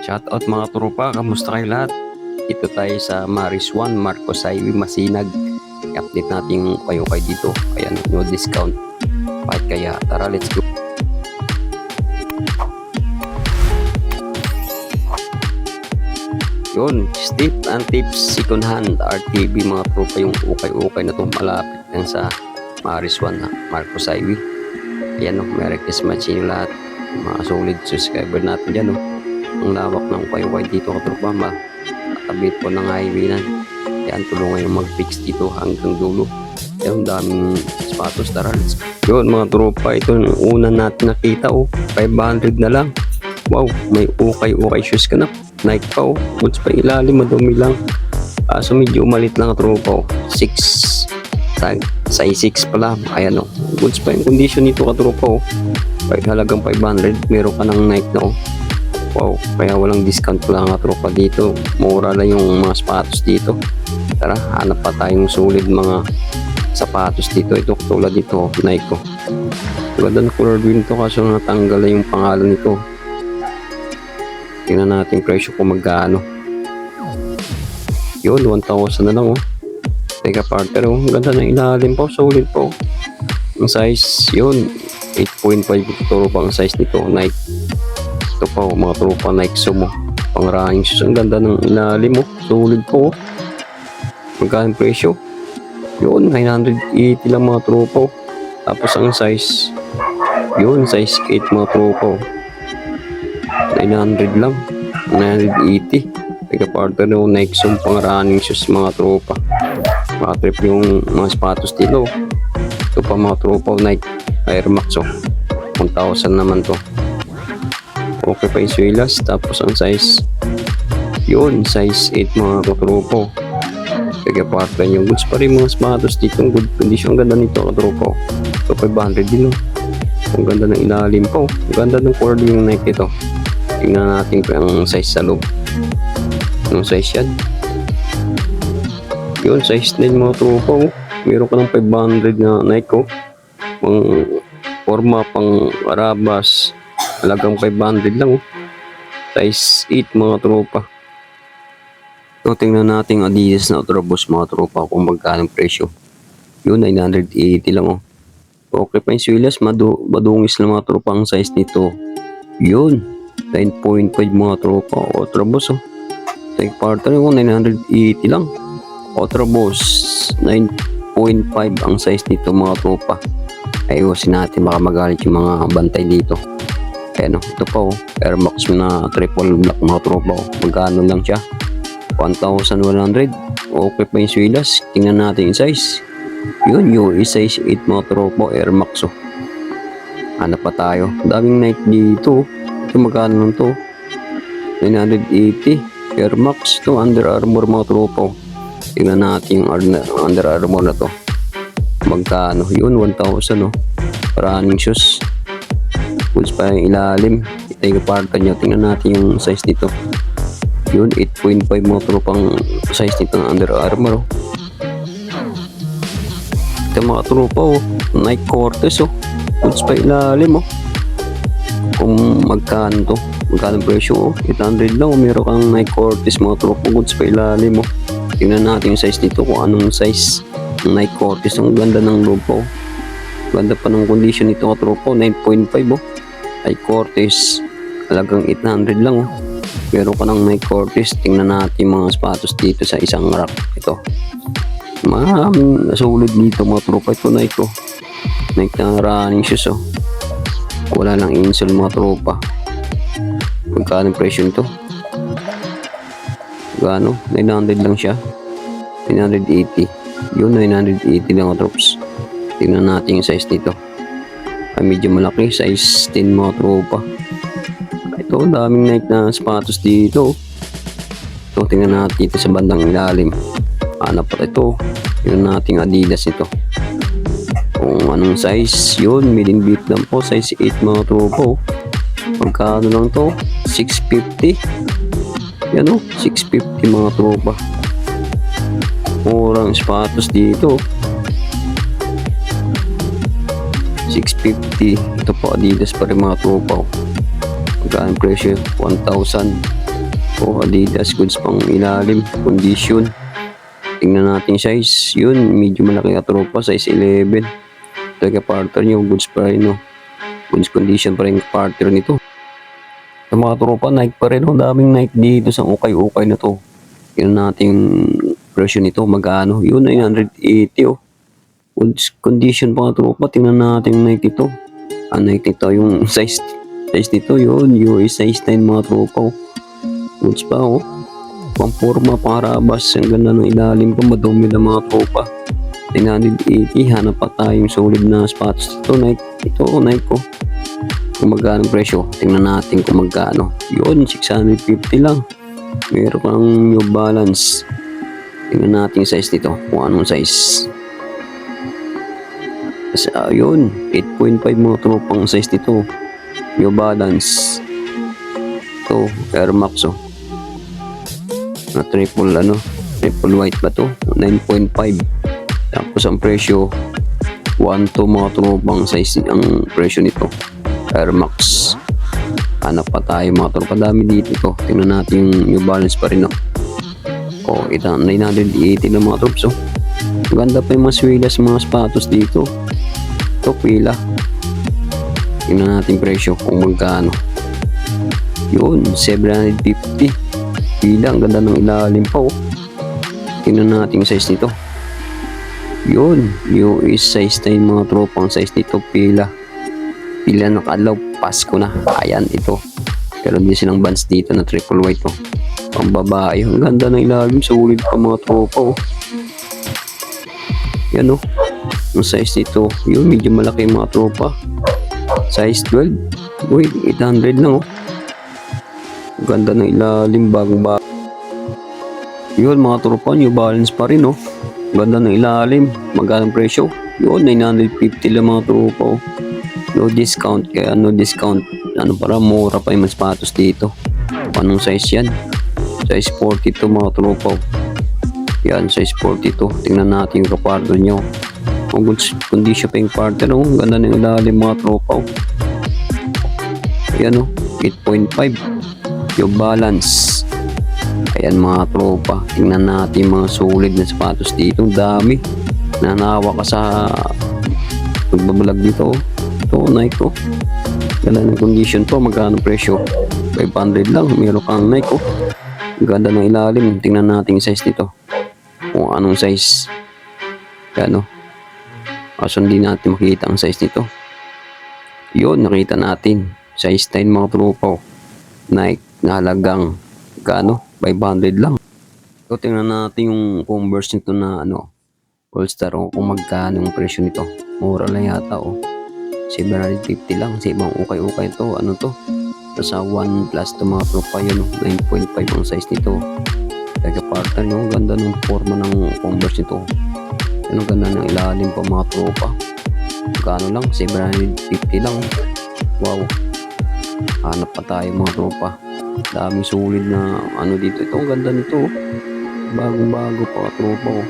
Shoutout mga tropa, kamusta kayo lahat? Ito tayo sa Maris 1, Marcos Highway, Masinag. I-update natin kayo kayo dito. Kaya no discount. Bakit kaya? Tara, let's go. Yun, tip and tips second hand RTV mga tropa yung ukay-ukay na to malapit lang sa Maris 1 na Marcos Highway. Ayan o, Merry Christmas sa lahat. Mga solid subscriber natin dyan o. Ang lawak ng ukay-ukay dito katropa ma. Katabit po ng highway na. Ayan, tulungan yung mag-fix dito hanggang dulo. Ayan, daming sapatos. Tara, let's go. Yun mga tropa, ito yung una natin nakita o. 500 na lang. Wow, may ukay-ukay shoes ka na. Nike pa oh. Boots pa ilalim, madumi lang. Kaso medyo malit lang tropa oh. 6. Size 6 pala. Ayan oh. Goods pa yung condition nito katropa oh. Kahit halagang 500, meron ka ng Nike na oh. Wow, kaya walang discount pala nga tropa dito. Mura lang yung mga sapatos dito. Tara, hanap pa tayong solid mga sapatos dito. Ito tulad dito, Nike oh. Ganda ng color green to kaso natanggal na yung pangalan nito. Tingnan natin presyo kung magkano. Yun, 1,000 na lang oh. Teka partner oh, ganda ng ilalim po, solid po. Ang size, yun, 8.5 tropa ang size nito, Nike. Ito pa oh, mga tropa Nike Sumo. Pang running shoes, ang ganda ng ilalim oh, solid po oh. Magkano presyo? Yun, 980 lang mga tropa oh. Tapos ang size, yun, size 8 mga tropa oh. 900 lang. 980. Teka partner yung Nike Zoom pang running shoes mga tropa. Mga trip yung mga sapatos dito. Ito pa mga tropa Nike Air Max oh. 1,000 naman to. Okay pa yung suelas. Tapos ang size yun, size 8 mga katropo. Teka partner yung goods pa rin mga sapatos dito. Good condition. Ganda nito katropo. Ito 500 din oh. Ang ganda ng ilalim po. Ang ganda ng color yung Nike ito. Tingnan natin kung ang size sa loob. Anong size yan? Yun, size 9 mga. Oh. Meron ka ng 500 na Nike. Oh. Pang forma, pang arabas. Halagang 500 lang. Oh. Size 8 mga tropa. So, tingnan natin Adidas na Ultraboost mga tropa kung magkano presyo. Yun, 980 lang. Oh. Okay pa yung silas, madu madungis lang mga tropa ang size nito. Yun, 9.5 mga tropa. Ultraboost oh. Take partner ko, 980 lang. Ultraboost, 9.5 ang size nito mga tropa. Ayusin natin, baka magalit yung mga bantay dito. Ayan oh, ito pa oh. Air Max na triple black mga tropa oh. Magkano lang siya? 1,100. Okay pa yung silas. Tingnan natin yung size. Yun, yung size 8 mga tropa Air Max oh. Hanap pa tayo. Daming Nike dito. Ito magkano lang to? 980. Air Max to Under Armour mga tropa. oh. Tingnan natin yung Under Armour na to. Magkano? Yun, 1,000 oh. Running shoes. Goods pa yung ilalim. Ito yung parta nyo. Tingnan natin yung size nito. Yun, 8.5 mga tropang size nito ng Under Armour oh. Ito mga tropa oh. Nike Cortez oh. Goods pa ilalim oh. Kung magkano to. Magkano presyo oh. 800 lang oh. Meron kang Nike Cortez mga tropa. Goods pa ilalim oh. Tingnan natin yung size nito kung anong size ng Nike Cortez. Ang ganda ng loob po. Ganda pa ng condition nito mga tropa. 9.5 oh. Nike Cortez. Halagang 800 lang oh. Meron ka ng Nike Cortez. Tingnan natin mga sapatos dito sa isang rack. Ito. Maraming nasulit dito mga tropa. Ito Nike oh. Nike na running shoes oh. Wala lang insole mga tropa. Magkano presyo nito? Gano? 900 lang siya. 980. Yun, 980 lang trops. Tingnan natin yung size nito. Ay, medyo malaki. Size 10 mga tropa. Ito, daming Nike na sapatos dito. Ito, tingnan natin dito sa bandang ilalim. Hanap pa ito. Tingnan natin yung Adidas ito. Kung anong size, yun, made in Vietnam po. Size 8 mga tropa. oh. Magkano lang to? 650. Yan o, 650 mga tropa. Murang sapatos dito. 650. Ito po Adidas pa rin mga tropa. Magkano ang presyo? 1,000. O Adidas goods pang ilalim, condition. Tingnan natin size. Yun, medyo malaki ka tropa, size 11. Talaga partner nyo, goods pa rin no. Goods condition pa rin yung partner nito. Sa mga tropa, Nike pa rin. Ang daming Nike dito sa ukay-ukay na to. Tingnan natin yung presyo nito, magkano. Yun, 980 oh. Condition pa nga tropa, tingnan natin yung Nike ito. Ah, Nike ito, yung size, size nito, yun, US size 9 mga tropa oh. Goods pa oh. Pamporma, pangarabas, ang ganda ng ilalim pa, madumi na mga tropa. 980, hanap pa tayong solid na sapatos ito, Nike. Ito, Nike ko. Kung magkano presyo, tingnan natin kung magkano. Yun, 650 lang. Meron kang New Balance. Tingnan natin yung size nito, kung anong size. Kasi ayun, 8.5 mga tropang size nito. New Balance. Ito, Air Max oh. Na triple ano, triple white ba to? 9.5. Tapos ang presyo, 1 to mga tropang size ang presyo nito. Air Max. Hanap pa tayo mga tropa. Dami dito to. Tingnan natin yung New Balance pa rin oh. Oh, ito, 980 na mga troops oh. Ganda pa yung mga swilas, mga sapatos dito. Ito, pila. Tingnan natin presyo kung magkano. Yun, 750. Pila, ang ganda ng ilalim pa oh. Tingnan natin yung size nito. Yun, US size na yung mga tropang size nito, pila. Pila nakalaw, Pasko na. Ayan, ito. Pero din silang bands dito na triple white oh. Pang babae. Ang ganda ng ilalim. Sulit pa mga tropa oh. Yan oh. Ang size nito. Yun, medyo malaki yung mga tropa. Size 12. Uy, 800 lang oh. Ang ganda ng ilalim. Bagong bago. Yun, mga tropa. New balance pa rin oh. Ang ganda ng ilalim. Magkano ang presyo? Yun, 950 lang mga tropa oh. No discount. Kaya no discount. Ano para mura pa yung sapatos dito. Anong size yan? Size 42 mga tropa. Yan, size 42. Tingnan natin yung kapardo nyo. Ang good condition pa yung partner. Oh. Ganda ng ilalim mga tropa. Oh. Yan oh, 8.5. Yung balance. Ayan mga tropa. Tingnan natin mga solid na sapatos dito. Ang dami. Nanawa ka sa pagbabalag dito. Oh. Ito, Nike oh. Ganda ng condition to. Magkano presyo? 500 lang. Meron kang Nike oh. Ganda ng ilalim. Tingnan natin size nito. Kung anong size. Yan oh. Kaso hindi natin makita ang size nito. Yun, nakita natin. Size 10 mga tropa. oh. Nike na halagang kano? 500 lang. So, tingnan natin yung Converse nito na ano, All-Star oh, kung magkano yung presyo nito. Mura lang yata oh. 750 lang. Sa ibang ukay-ukay to. Ano to? Nasa 1 plus to mga tropa yun. oh. 9.5 ang size nito. Kaya partner yung ganda ng forma ng Converse nito. Ano ganda ng ilalim pa mga tropa. Kano lang? 750 lang. Wow. Hanap pa tayo mga tropa. Daming solid na ano dito. Ito ang ganda nito. Bagong-bago pa tropa oh.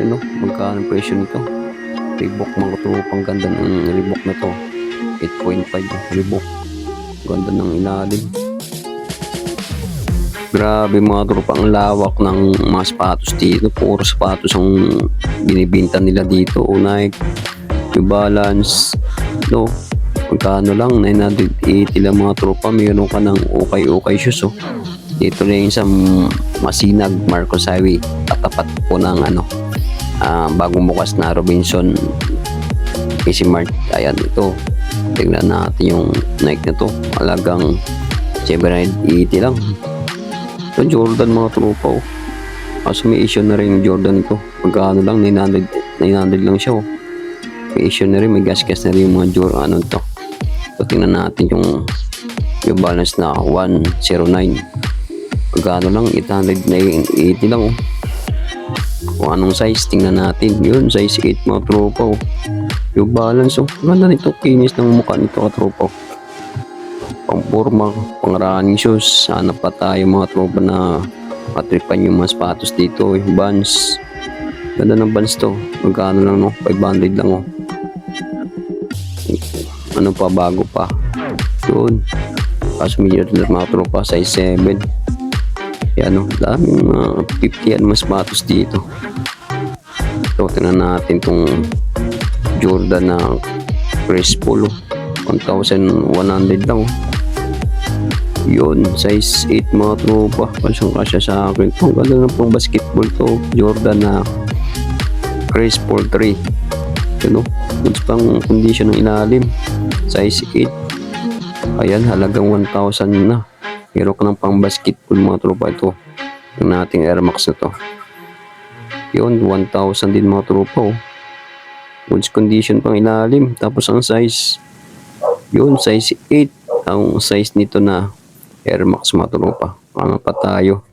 Ano, magkano ang presyo nito? Reebok mga tropa. Ang ganda ng Reebok na to. 8.5 Reebok. Ganda ng ilalim. Grabe mga tropa, ang lawak ng mga sapatos dito. Puro sapatos ang binibinta nila dito. O Nike, New Balance, no? Magkano lang, 980 lang mga tropa. Mayroon ka ng okay-okay shoes, oh. Dito rin sa Masinag, Marcos Highway. Katapat po ng ano, ah, bagong bukas na Robinson Easy Mart. Ayan, ito. Tignan natin yung Nike na to. Alagang 780 lang. Ito Jordan mga tropa oh. Kaso may issue na rin Jordan ito. Magkano lang, 900, 900 lang siya oh. May issue na rin, may gas-gas na rin yung mga Jordan ano to. So tingnan natin yung yung balance na 109. Magkano lang, 880 lang oh. Kung anong size, tingnan natin. Yun, size 8 mga tropa oh. Yung balance oh. Ganda nito, kinis ng mukha nito katropa oh pangporma, pang running shoes. Hanap pa tayo mga tropa na matripan yung mga sapatos dito. Yung Vans. Ganda ng Vans to. Magkano lang no? 500 lang oh. Ano pa, bago pa. Yun. Kaso medyo mga tropa, size 7. Yan o, daming mga 50 yan mas patos dito. So, tingnan natin tong Jordan na Crispo, 1,100 lang. Oh. Yun, size 8 mga tropa. Kasyang kasya sa akin. Ang ganda na pong basketball to. Jordan na Crispo 3. Yun o, goods pang condition ng ilalim. Size 8. Ayan, halagang 1,000 na. Meron ka ng pang basketball mga tropa ito. Yung nating Air Max na to. Yun, 1,000 din mga tropa oh. Goods condition pang ilalim. Tapos ang size, yun, size 8. Ang size nito na Air Max mga tropa. Ano pa tayo?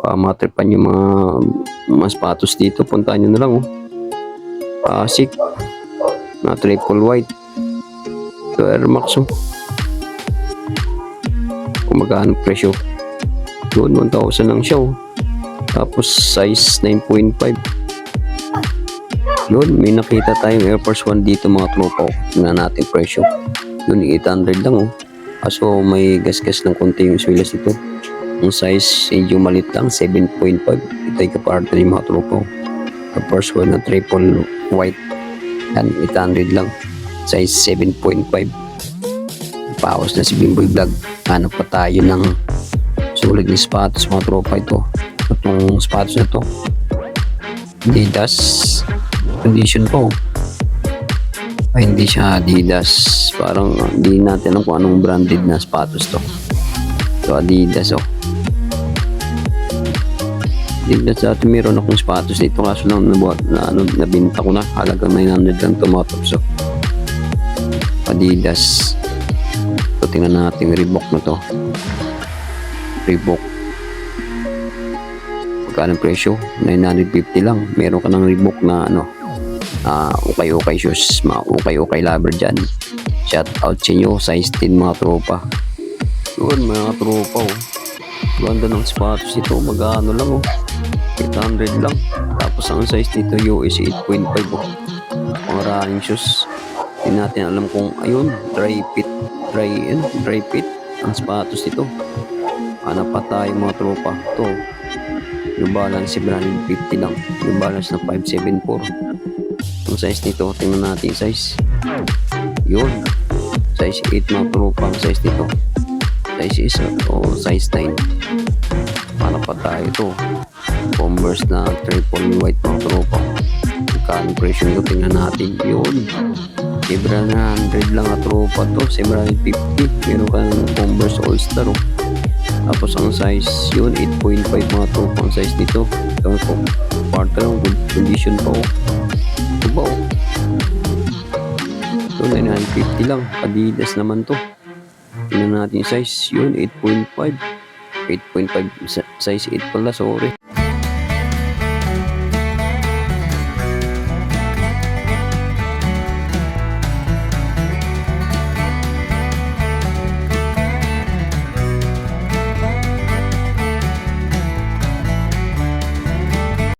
Pa matripan yung mga mas patos dito. Puntahan nyo na lang oh. Pasik. Na triple white. Ito Air Max oh. Kung magkano presyo. Yun, 1,000 lang siya oh. Tapos size 9.5. Yun, may nakita tayong Air Force 1 dito mga tropa. oh. Tingnan natin presyo. Yun, 800 lang oh. Kaso may gas-gas ng konti yung swilas ito. Ang size, medyo malit lang, 7.5. Ito ay kapartner yung mga tropa. oh. Air Force 1 na triple white. Yan, 800 lang. Size 7.5. Paos na si Bimboy Vlog. Hanap pa tayo ng sulit na sapatos mga tropa ito. Itong sapatos na to. Adidas. Condition po. Ay, hindi siya Adidas. Parang hindi natin alam kung anong branded na sapatos to. So, Adidas oh. Adidas dati meron akong sapatos dito kaso lang nabuhat na ano, nabinta ko na. Halagang 900 lang tumatapos. So, Adidas. So, tingnan natin Reebok na to. Reebok. Magkano presyo? 950 lang. Meron ka ng Reebok na ano, ah ukay-ukay shoes, mga ukay-ukay lover dyan. Shout out sa inyo, size 10 mga tropa. Yun, mga tropa oh. Ganda ng sapatos ito, mag-ano lang oh. 800 lang. Tapos ang size nito US 8.5 oh. Mga running shoes. Hindi natin alam kung ayun, dry fit, dry, ano, dry fit ang sapatos nito. Hanap pa tayo mga tropa. Ito, yung balance 750 lang. Yung balance na 574. Ang size nito, tingnan natin size. Yun. Size 8 mga tropa ang size nito. Size is o size 9. Para pa tayo ito. Converse na triple white mga tropa. Magkano presyo nito, tingnan natin. Yun. 700 lang at tropa to. 750. Meron ka ng Converse All-Star oh. Tapos ang size yun, 8.5 mga tropa ang size nito. Ito po, partner, good condition pa oh. Ito ba oh. Ito, 950 lang. Adidas naman to. Tingnan natin yung size. Yun, 8.5. 8.5. Sa- Size 8 pala, sorry.